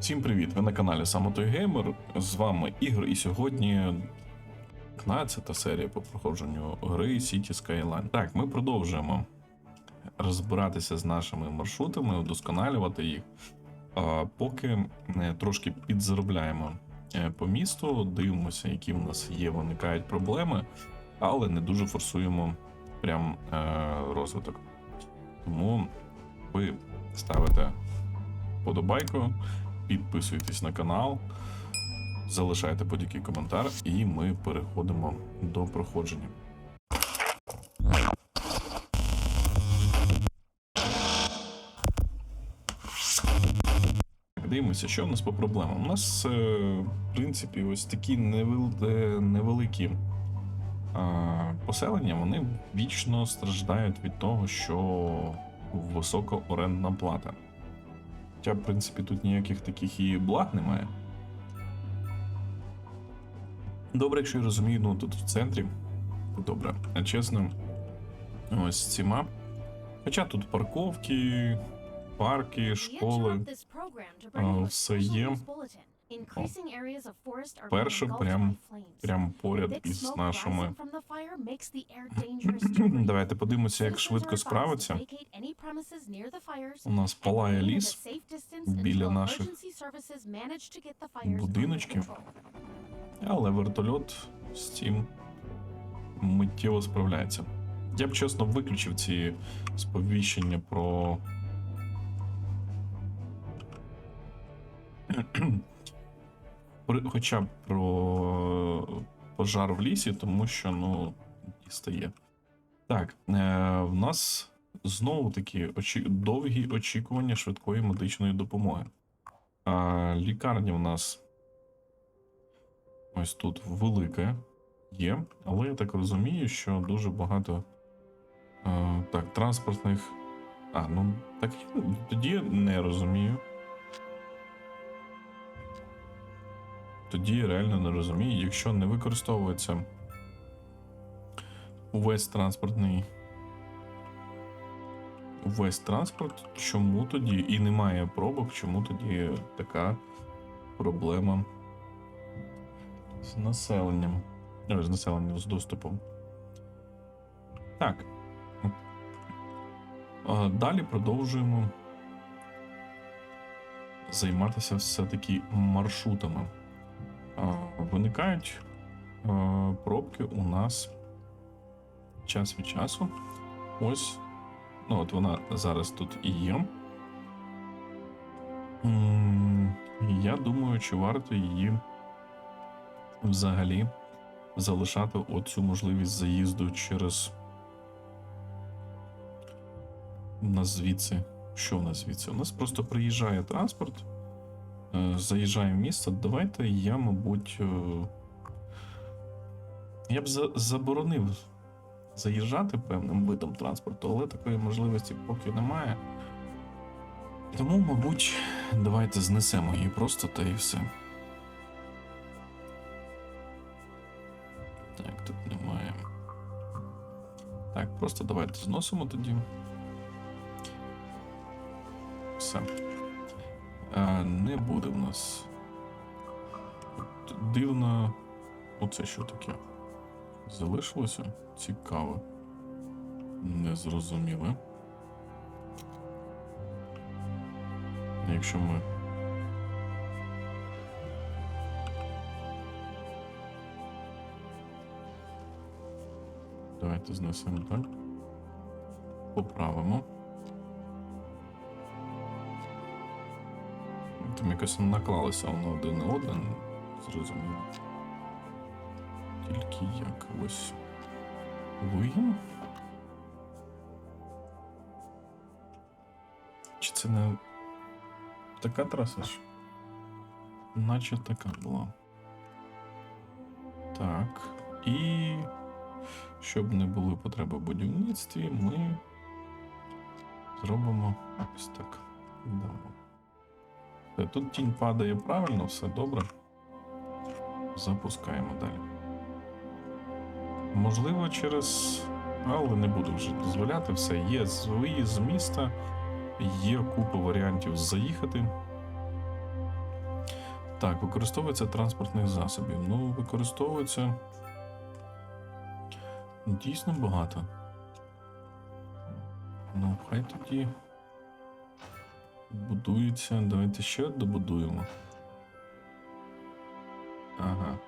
Всім привіт! Ви на каналі Самотой Геймер. З вами Ігор, і сьогодні 15 серія по проходженню гри City Skyline. Так, ми продовжуємо розбиратися з нашими маршрутами, удосконалювати їх. А поки е, трошки підзаробляємо е, по місту, дивимося, які в нас є, виникають проблеми, але не дуже форсуємо прям е, розвиток. Тому ви ставите подобайку, підписуйтесь на канал, залишайте будь-який коментар, і ми переходимо до проходження. Дивимося, що в нас по проблемам. У нас, е, в принципі, ось такі е, невеликі поселення, вони вічно страждають від того, що висока орендна плата. Хоча, в принципі, тут ніяких таких і благ немає. Добре, якщо я розумію, ну тут в центрі. Добре. А чесно, ось ціма. Хоча тут парковки, парки, школи. все є. Перше прям, Прям поряд із нашими. Давайте подивимося, як швидко справиться. У нас палає ліс біля наших будиночків. Але вертольот з цим миттєво справляється. Я б чесно виключив ці сповіщення про. Хоча б про пожар в лісі, тому що ну дістає. Так, е, в нас знову таки очі... довгі очікування швидкої медичної допомоги. А, лікарня в нас ось тут велике є, але я так розумію, що дуже багато е, так, транспортних. А, ну так я тоді не розумію. Тоді реально не розумію, якщо не використовується увесь транспортний. Увесь транспорт, чому тоді і немає пробок, чому тоді така проблема з населенням. З населенням з доступом. Так. Далі продовжуємо займатися все-таки маршрутами. Виникають пробки у нас час від часу. Ось. Ну, от вона зараз тут і є. Я думаю, чи варто її взагалі залишати оцю можливість заїзду через. У нас звідси. Що в нас звідси? У нас просто приїжджає транспорт, заїжджає в місто. Давайте я, мабуть. е, Я б за- заборонив заїжджати певним видом транспорту, але такої можливості поки немає. Тому, мабуть, давайте знесемо її просто та і все. Так, тут немає. Так, просто давайте зносимо тоді. Все. А, не буде в нас. Дивно. Оце що таке? Залишилося? Цікаво. Незрозуміле. Якщо ми. Давайте знесемо так. Поправимо. Там якось наклалося воно один на один. Зрозуміло. Тільки як ось. Луїн? Чи це не така траса ж? Наче така була. Так. І щоб не були потреби в будівництві, ми зробимо ось так. Дамо. Е, Тут тінь падає правильно, все добре. Запускаємо далі. Можливо, через. Але не буду вже дозволяти, все. Є виїзд з міста, є купа варіантів заїхати. Так, використовується транспортних засобів. Ну, використовується дійсно багато. Ну, хай тоді будується. Давайте ще добудуємо. Ага.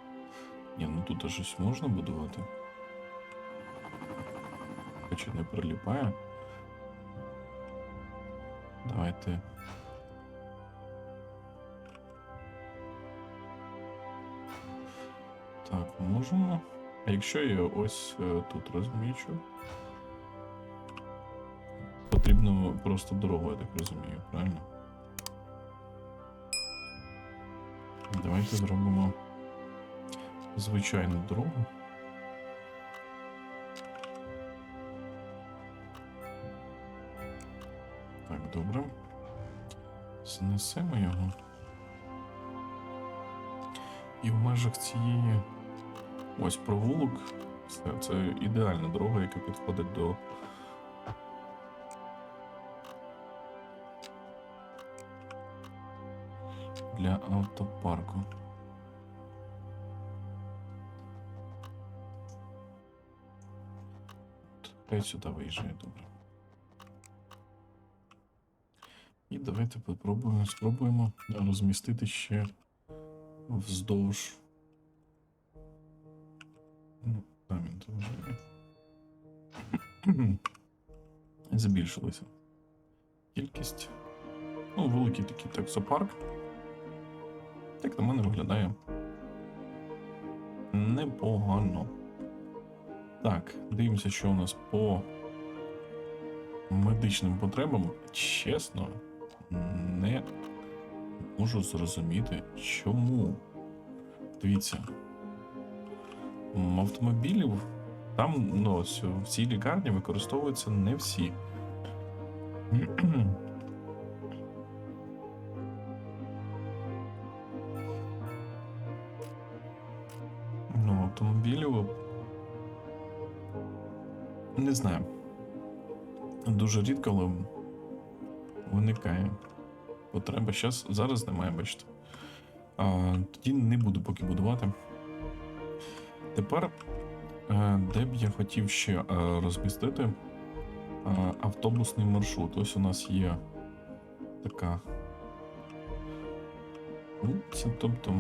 Ні, ну тут щось можна будувати. Хоча не приліпає. Давайте. Так, можемо. А якщо я ось е, тут розмічу? Потрібно просто дорогу, я так розумію, правильно? Давайте зробимо звичайну дорогу. Так, добре. Знесемо його. І в межах цієї ось провулок. Все, це ідеальна дорога, яка підходить до. Автопарку. Хай сюди виїжджає, добре. І давайте попробуємо, спробуємо розмістити ще вздовж. Ну, там він вже. Збільшилася. Кількість. Ну, великий такий таксопарк. Так на мене виглядає. Непогано. Так, дивимося, що у нас по медичним потребам. Чесно, не можу зрозуміти, чому. Дивіться. Автомобілів там ну, в цій лікарні використовуються не всі. Автомобілів. Не знаю. Дуже рідко, але виникає потреба. Щас, зараз немає, бачите. А, тоді не буду поки будувати. Тепер, е, де б я хотів ще е, розмістити е, автобусний маршрут. Ось у нас є така. Це, тобто,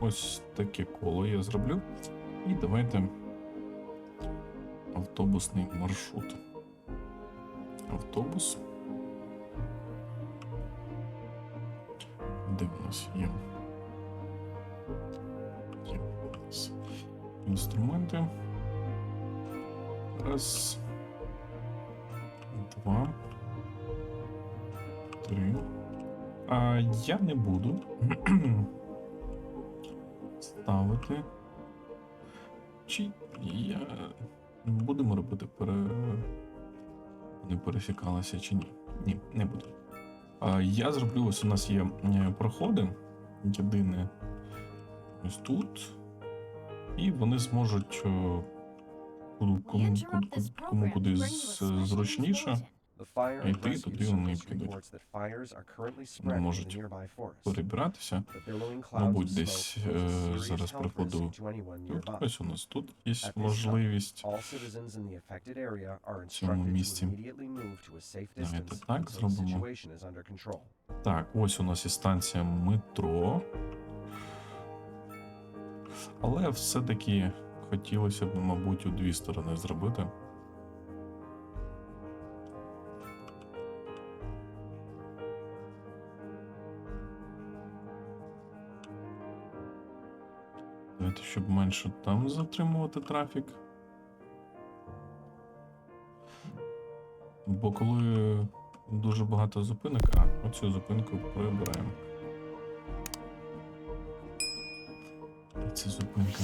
ось таке коло я зроблю. І давайте автобусний маршрут. Автобус. Де в нас є? Є у нас інструменти. Раз. Два. Три. А я не буду ставити. Чи я будемо робити пере. Не пересікалися чи ні? Ні, не буду. А, я зроблю ось у нас є е, проходи. Єдине ось тут. І вони зможуть е, кому, кому, куди зручніше І йти, туди вони підуть. Не можуть перебиратися. Мабуть, десь е, зараз прикладу. Тут ось у нас тут є можливість. в цьому місці. Давайте так зробимо. Так, ось у нас і станція метро. Але все-таки хотілося б, мабуть, у дві сторони зробити. Щоб менше там затримувати трафік. Бо коли дуже багато зупинок, а оцю зупинку прибираємо. Це зупинка.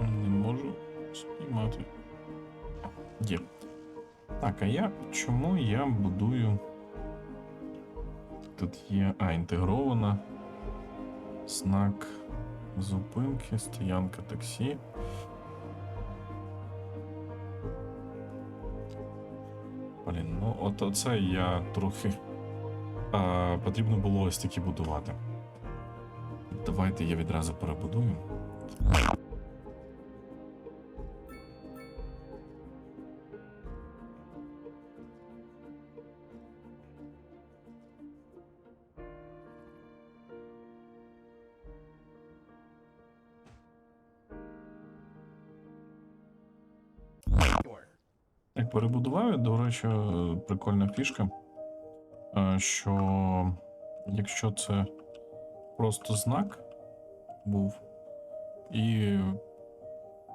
Не можу спіймати. Є. Так, а я чому я будую? Тут є. А, інтегрована. Знак зупинки, стоянка таксі. Блін, Ну, от оце я трохи. А, потрібно було ось такі будувати. Давайте я відразу перебудую. Речі, прикольна фішка. е, Що якщо це просто знак був, і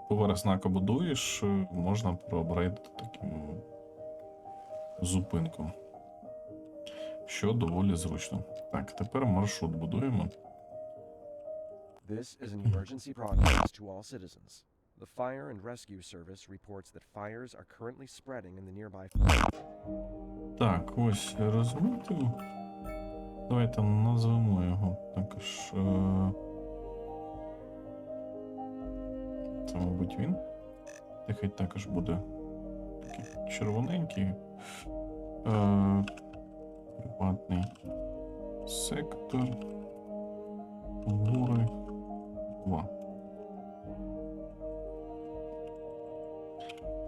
поверх знака будуєш, можна проапгрейдити таким зупинку. Що доволі зручно. Так, тепер маршрут будуємо. This is an emergency broadcast to all citizens. The Fire and Rescue Service reports that fires are currently spreading in the nearby. Так, ось розмітив. Давайте назвемо його також. Це, мабуть, він. Нехай також буде такий червоненький. Е, Приватний сектор. Гори 2.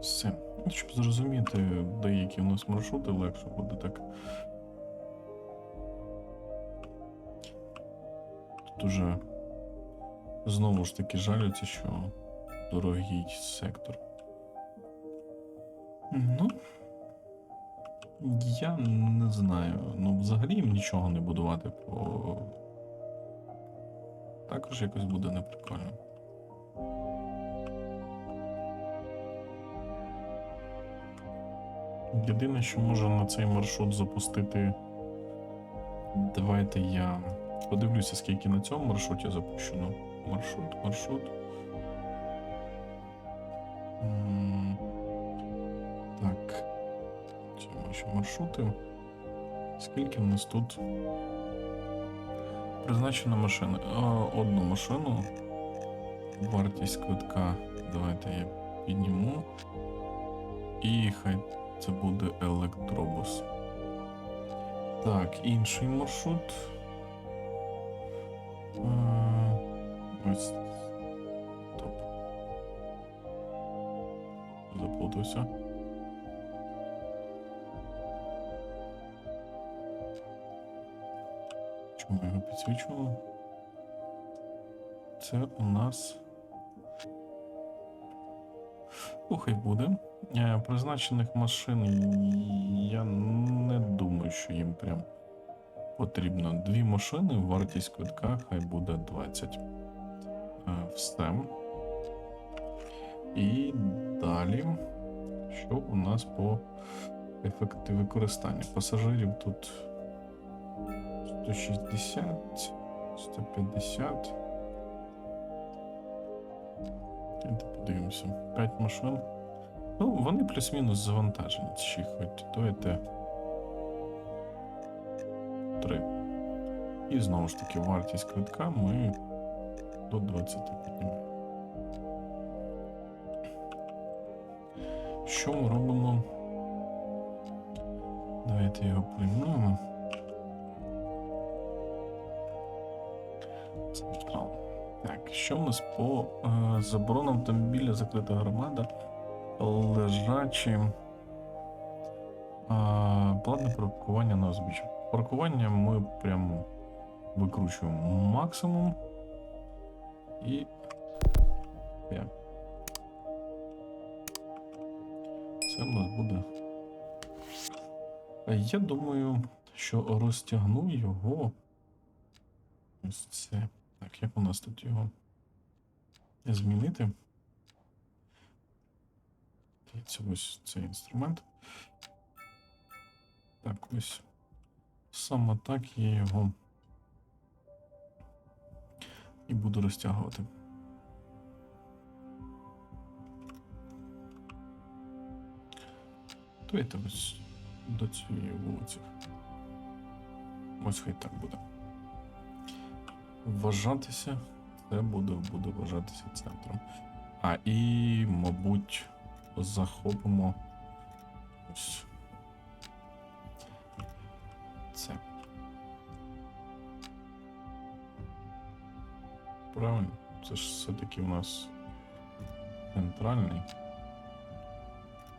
Все. Щоб зрозуміти, деякі у нас маршрути легше буде так. Тут уже знову ж таки жалються, що дорогий сектор. Ну. Я не знаю. Ну, взагалі їм нічого не будувати, бо також якось буде неприкольно. Єдине, що може на цей маршрут запустити. Давайте я подивлюся, скільки на цьому маршруті запущено. Маршрут, маршрут. Так. Це наші маршрути. Скільки в нас тут? Призначена машина. А, Одну машину. Вартість квитка. Давайте я підніму. І хай це буде електробус. Так, інший маршрут. Ось. Топ. Заплутався. Чому його підсвічувало? Це у нас. Охай буде. Е, Призначених машин я не думаю, що їм прям потрібно. Дві машини, вартість квитка хай буде 20. Е, Все. І далі. Що у нас по ефекті використання? Пасажирів тут 160, 150. Давайте подивимося. 5 машин. Ну, вони плюс-мінус завантажені. Чи хоч давайте. Три. І знову ж таки, вартість квитка ми до 20 піднімемо. Що ми робимо? Давайте його приймемо. Що в нас по е, заборонам автомобіля закрита громада? Лежачі. Е, платне паркування на узбіччя. Паркування ми прям викручуємо максимум. І. Це в нас буде. Е, Я думаю, що розтягну його. Ось це. Так, як у нас тут його змінити? Це ось цей інструмент. Так, ось. Саме так я його і буду розтягувати. Давайте ось до цієї вулиці. Ось хай так буде. Вважатися. Це буде, буде вважатися центром. А і, мабуть, захопимо ось це. Правильно, це ж все-таки у нас центральний.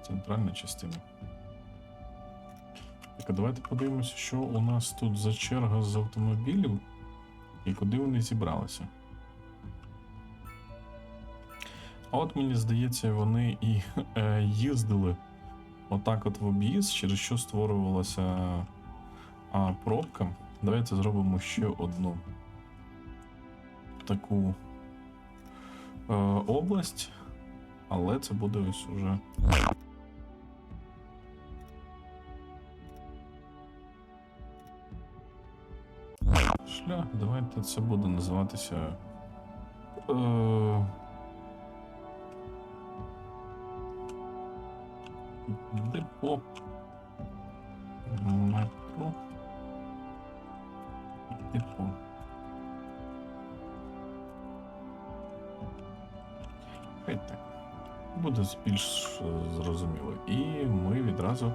Центральна частина. Так, а давайте подивимося, що у нас тут за черга з автомобілів і куди вони зібралися. А от мені здається, вони і е, їздили отак от в об'їзд, через що створювалася а, пробка. Давайте зробимо ще одну таку е, область, але це буде ось уже. Шлях, давайте це буде називатися. Е, депо метро депо. Хай так. Буде більш е, зрозуміло. І ми відразу е,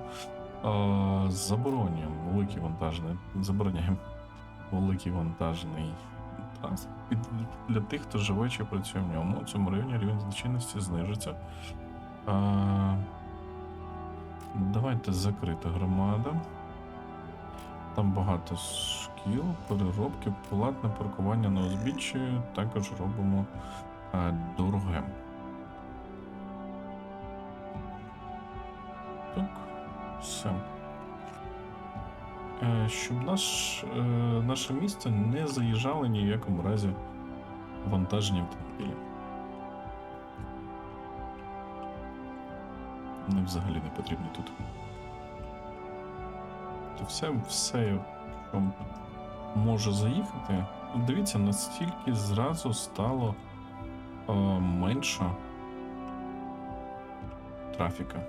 заборонюємо великий вантажний. Забороняємо великий вантажний транспорт. Для тих, хто живе чи працює в ньому, у цьому районі рівень злочинності знижиться. Е, Давайте закрита громада. Там багато шкіл, переробки, платне паркування на узбіччі. Також робимо а, дороге. Так, все. Е, щоб наш, е, наше місто не заїжджали ні в якому разі вантажні автомобілі. Вони взагалі не потрібні тут. То все, все, що може заїхати. Дивіться, настільки зразу стало е, менше трафіка.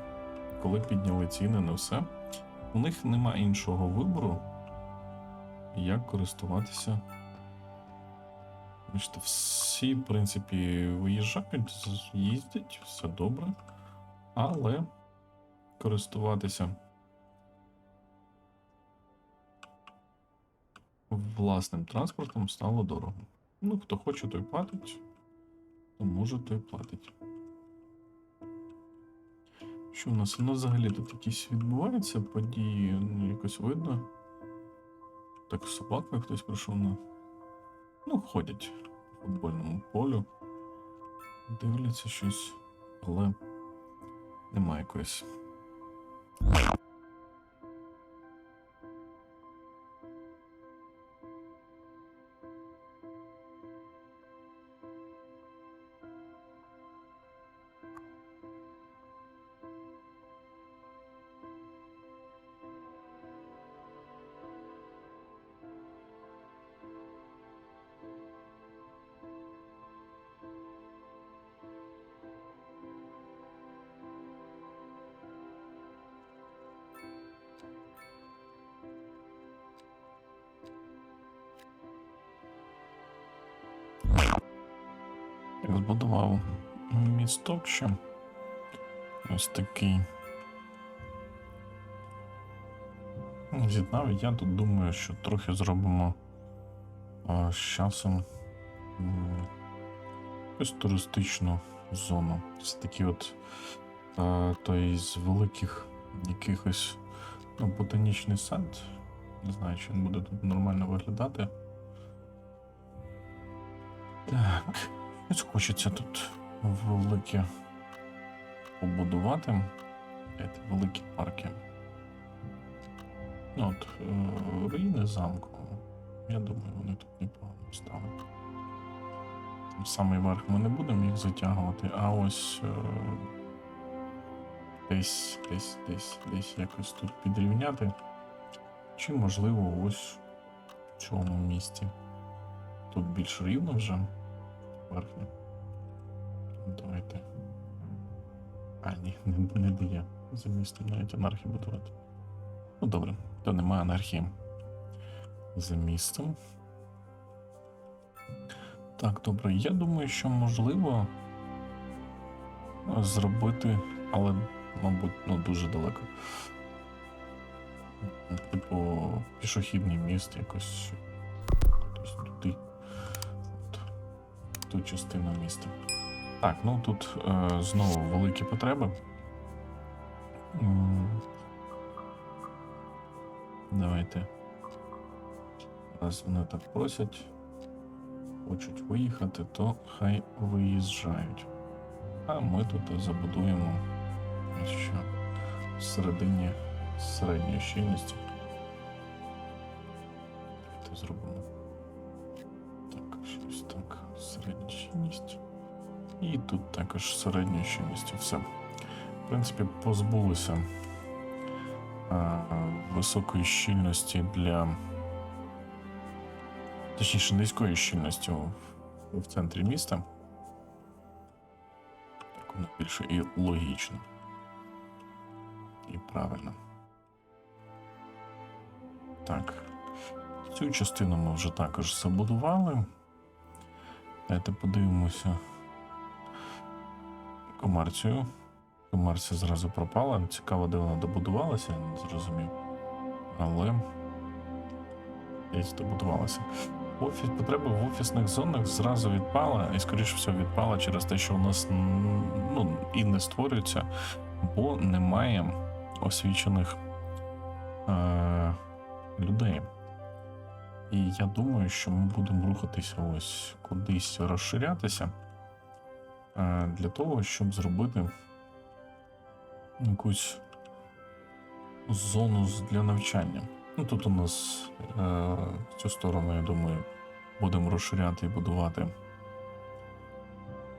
Коли підняли ціни на все, у них нема іншого вибору, як користуватися. Всі, в принципі, виїжджають, їздять, все добре. Але користуватися власним транспортом стало дорого. Ну, хто хоче, той платить, хто може, той платить. Що в нас? Нас взагалі тут якісь відбуваються події, ну, якось видно. Так, собака хтось прийшов на. Ну, ходять по футбольному полю, дивляться щось, але немає якоїсь. Збудував місток ще. Ось такий. Ну, З'єднав, я тут думаю, що трохи зробимо а, з часом якусь туристичну зону. Це такі от а, той з великих якихось ну, ботанічний сад. Не знаю, чи він буде тут нормально виглядати. Так. Ось хочеться тут велике побудувати. Великі парки. Ну, от, е, руїни замку. Я думаю, вони тут непогано ставлять. Там самий верх ми не будемо їх затягувати, а ось е, десь, десь, десь, десь якось тут підрівняти. Чи можливо ось в цьому місці. Тут більш рівно вже верхню. Давайте. А, ні, не, не дає за містом навіть анархію будувати. Ну добре, то немає анархії за містом. Так, добре. Я думаю, що можливо зробити, але, мабуть, ну дуже далеко. типу, пішохідний міст якось. Ту частину міста. Так, ну тут е, знову великі потреби. Давайте. Раз вони так просять, хочуть виїхати, то хай виїжджають. А ми тут забудуємо що всередині середньої щільності. Зробимо. Щось так. Середня щільність. І тут також середня щільність. Все. В принципі, позбулися а, високої щільності для. Точніше, низької щільності в, в центрі міста. Так воно більше і логічно. І правильно. Так. Цю частину ми вже також забудували. Давайте подивимося комерцію. Комерція зразу пропала. Цікаво, де вона добудувалася, я не зрозумів. Але десь добудувалася. Офіс, потреба в офісних зонах зразу відпала, і, скоріше всього, відпала через те, що у нас ну, і не створюється, бо немає освічених е- людей. І я думаю, що ми будемо рухатися ось кудись розширятися е, для того, щоб зробити якусь зону для навчання. Ну тут у нас е, в цю сторону, я думаю, будемо розширяти і будувати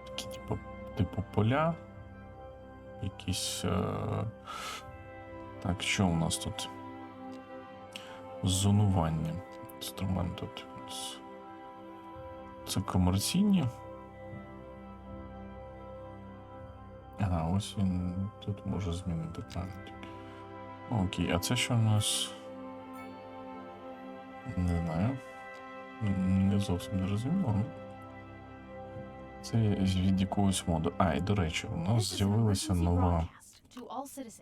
такі, типу, типу поля. Якісь. Е, так, що у нас тут? Зонування. Інструмент тут. у нас. Це комерційні. Ага, ось він тут може змінити правильно. Окей, а це що у нас? Не знаю. Не зовсім не розуміло. Це від якогось моду. А, і до речі, у нас з'явилася нова.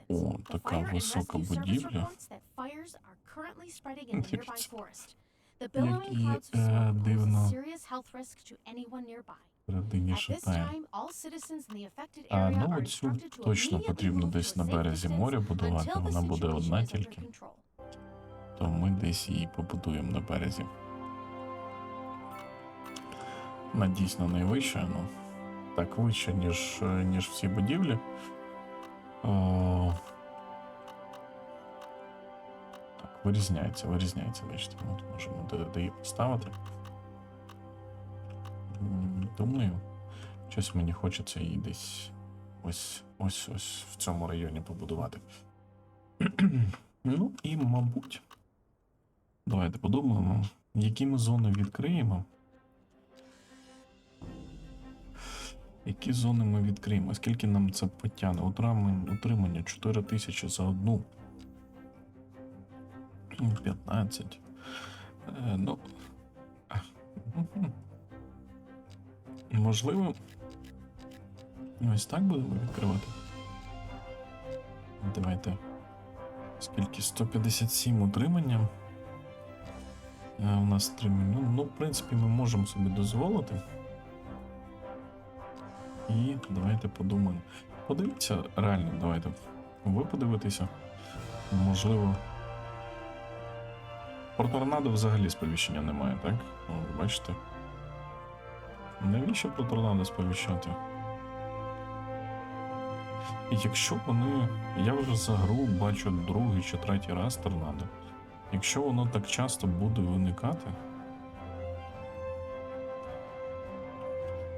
О, така висока будівля. Які, е, дивно. Середині шатає. А ну оцю точно потрібно десь на березі моря будувати, вона буде одна тільки. То ми десь її побудуємо на березі. Вона дійсно найвища, ну так вища, ніж, ніж всі будівлі. О... вирізняється, вирізняється, бачите, от можемо де поставити. Думаю, щось мені хочеться її десь ось ось ось в цьому районі побудувати. ну і, мабуть, давайте подумаємо, які ми зони відкриємо. Які зони ми відкриємо? Скільки нам це потягне? Утримання 4 тисячі за одну. Ну, 15. Е, ну. Можливо. Ось так будемо відкривати. Давайте. Скільки? 157 утримання. Е, у нас 3 мільйони. Ну, в принципі, ми можемо собі дозволити. І давайте подумаємо. Подивіться, реально, давайте. Ви подивитеся. Можливо. Про торнадо взагалі сповіщення немає, так? О, бачите? Навіщо про торнадо сповіщати? І Якщо вони. Я вже за гру бачу другий чи третій раз торнадо. Якщо воно так часто буде виникати.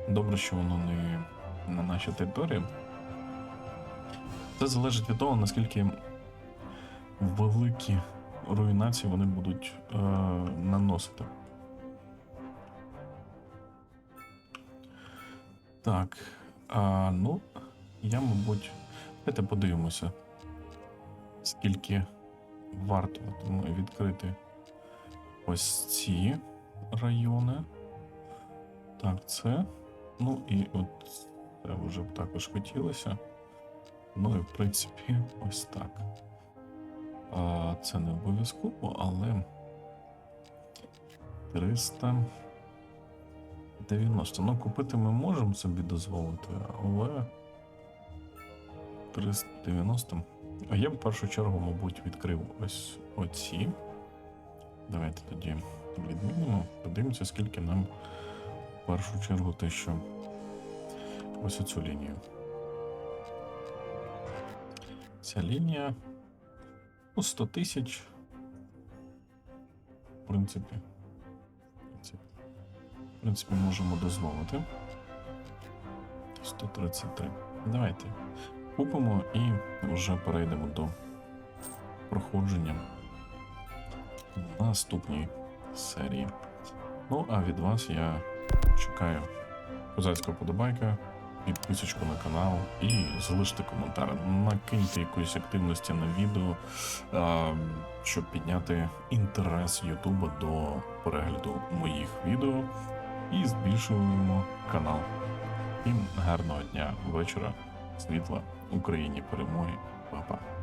Добре, що воно не на нашій території. Це залежить від того, наскільки великі руйнації вони будуть е, наносити. Так. А, ну, я, мабуть, давайте подивимося, скільки варто відкрити ось ці райони. Так, це. Ну і от це вже б також хотілося. Ну і в принципі, ось так. Це не обов'язково, але 390. Ну, купити ми можемо собі дозволити, але 390. А я б в першу чергу, мабуть, відкрив ось оці. Давайте тоді відмінимо. Подивимося, скільки нам в першу чергу те, що ось оцю лінію. Ця лінія ну, 100 тисяч. В принципі. В принципі, можемо дозволити. 133. Давайте купимо і вже перейдемо до проходження наступній серії. Ну, а від вас я чекаю козацького подобайка, підписочку на канал і залиште коментар. Накиньте якоїсь активності на відео, щоб підняти інтерес Ютуба до перегляду моїх відео і збільшуємо канал. Всім гарного дня, вечора, світла Україні перемоги, Па-па.